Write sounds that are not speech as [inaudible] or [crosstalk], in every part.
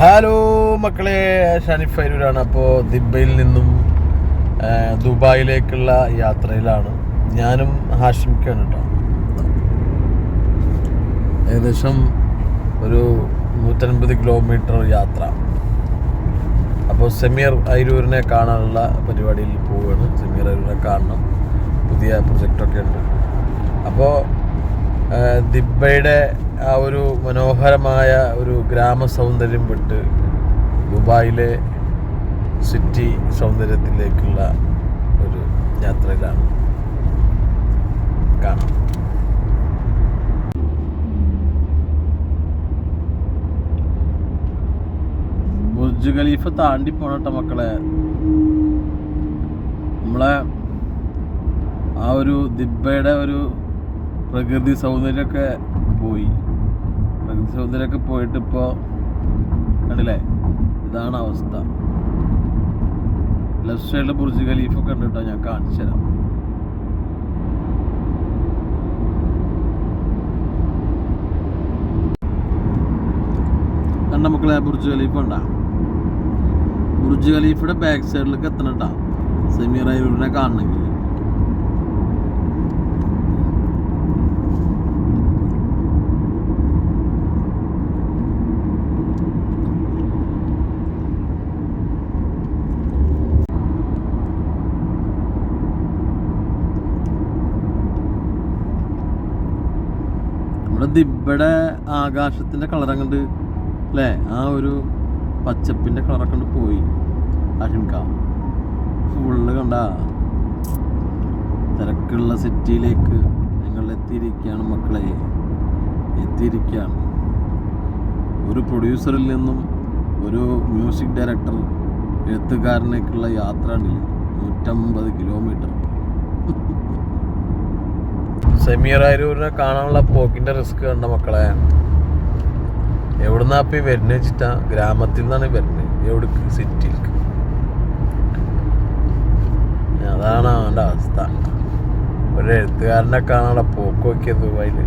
Hello മക്കളെ. ഷാനിഫ് ഫൈരൂരാണ്. അപ്പോൾ ദിബയിൽ നിന്നും ദുബായിലേക്കുള്ള യാത്രയിലാണ്. ഞാനും ഹാഷിമിക്കാണ് കേട്ടോ ഏകദേശം ഒരു നൂറ്റൻപത് കിലോമീറ്റർ യാത്ര. അപ്പോൾ സമീർ അയിരൂരിനെ കാണാനുള്ള പരിപാടിയിൽ പോവുകയാണ് സെമീർ അയിരൂരിനെ കാണണം. പുതിയ പ്രൊജക്റ്റൊക്കെ ഉണ്ട്. അപ്പോൾ ദിബയുടെ ആ ഒരു മനോഹരമായ ഒരു ഗ്രാമ സൗന്ദര്യം വിട്ട് ദുബായിലെ സിറ്റി സൗന്ദര്യത്തിലേക്കുള്ള ഒരു യാത്രയിലാണ് കാണാം. ബുർജ് ഖലീഫ താണ്ടി പോണട്ടെ മക്കളെ. നമ്മളെ ആ ഒരു ദിബയുടെ ഒരു പ്രകൃതി സൗന്ദര്യമൊക്കെ പോയി. പ്രകൃതി സൗന്ദര്യമൊക്കെ പോയിട്ട് കണ്ടില്ലേ? ഇതാണ് അവസ്ഥ. ലെഫ്റ്റ് സൈഡിൽ ബുർജ് ഖലീഫൊക്കെ ഉണ്ട് ഞാൻ കാണിച്ചു തരാം. കണ്ട മക്കളെ ബുർജ് ഖലീഫ ഉണ്ടാകും ബുർജ് ഖലീഫയുടെ ബാക്ക് സൈഡിലേക്ക് എത്തണം കേട്ടോ സമീർ കാണണമെങ്കിൽ. ദിബയുടെ ആകാശത്തിന്റെ കളർ അങ്ങോട്ട് അല്ലേ ആ ഒരു പച്ചപ്പിന്റെ കളറൊക്കെ അങ്ങോട്ട് പോയി. അഷിൻക ഫുള്ള് കണ്ട? തിരക്കുള്ള സിറ്റിയിലേക്ക് ഞങ്ങൾ എത്തിയിരിക്കുകയാണ് മക്കളെ. എത്തിയിരിക്കുകയാണ്. ഒരു പ്രൊഡ്യൂസറിൽ നിന്നും ഒരു മ്യൂസിക് ഡയറക്ടർ എഴുത്തുകാരനേക്കുള്ള യാത്ര ഉണ്ടല്ലേ നൂറ്റമ്പത് കിലോമീറ്റർ [laughs] സമീർ അരൂരിനെ കാണാനുള്ള പോക്കിന്റെ റിസ്ക് കണ്ട മക്കളെ. എവിടുന്നാ ഇപ്പൊ വരുന്നത് വെച്ചിട്ടാ ഗ്രാമത്തിൽ നിന്നാണ് വരുന്നത് എവിടേക്ക്? സിറ്റിയിലേക്ക്. അതാണ് അവന്റെ അവസ്ഥ. ഒരു എഴുത്തുകാരനെ കാണാനുള്ള പോക്ക് നോക്കിയത് ദുബായിൽ.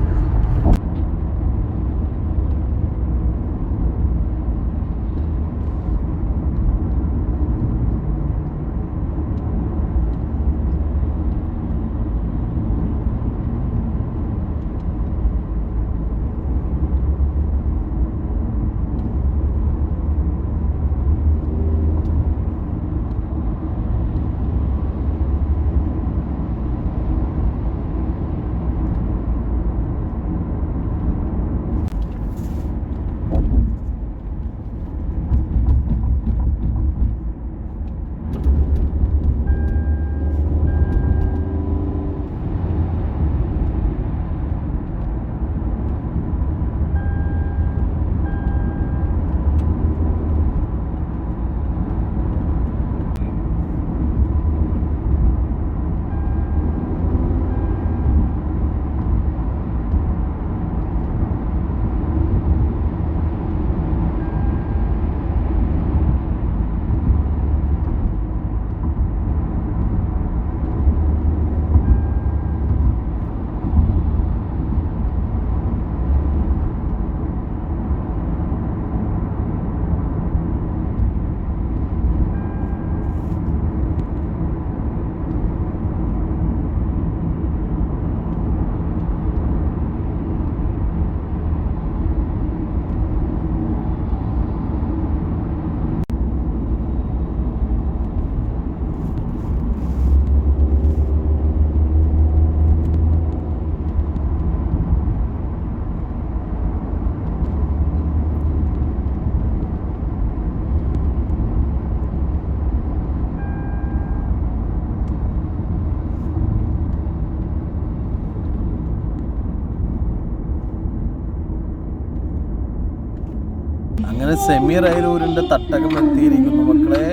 അങ്ങനെ സെമി റൈലൂരിന്റെ തട്ടകം എത്തിയിരിക്കുന്നു മക്കളെ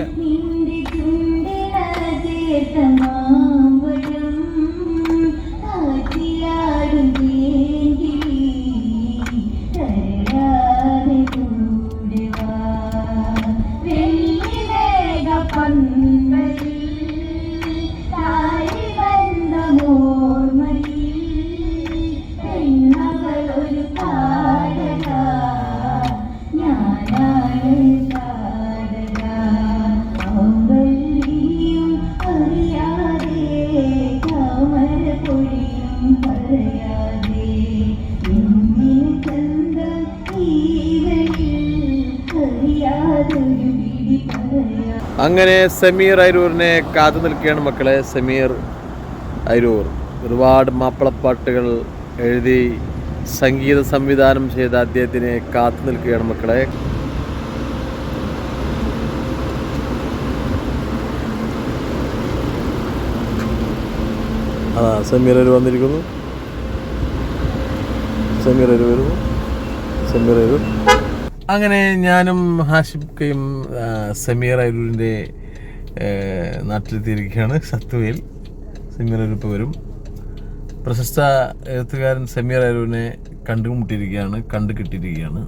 അങ്ങനെ സമീർ അരൂറിനെ കാത്തു നിൽക്കുകയാണ് മക്കളെ. സമീർ അരൂർ. ഒരുപാട് മാപ്പിളപ്പാട്ടുകൾ എഴുതി സംഗീത സംവിധാനം ചെയ്ത അദ്ദേഹത്തിനെ കാത്തു നിൽക്കുകയാണ് മക്കളെ. ആ സമീർ അരൂർ വന്നിരിക്കുന്നു. സമീർ അരൂർ വരുന്നു. സമീർ അരൂർ അങ്ങനെ ഞാനും ഹാഷിബ്ക്കയും സെമീർ അരൂരിന്റെ നാട്ടിലെത്തിയിരിക്കുകയാണ്. സത്തുവയിൽ സമീർ ഇപ്പോൾ വരും. പ്രശസ്ത എഴുത്തുകാരൻ സമീർ അരൂരിനെ കണ്ടുമുട്ടിയിരിക്കുകയാണ് കണ്ടു കിട്ടിയിരിക്കുകയാണ്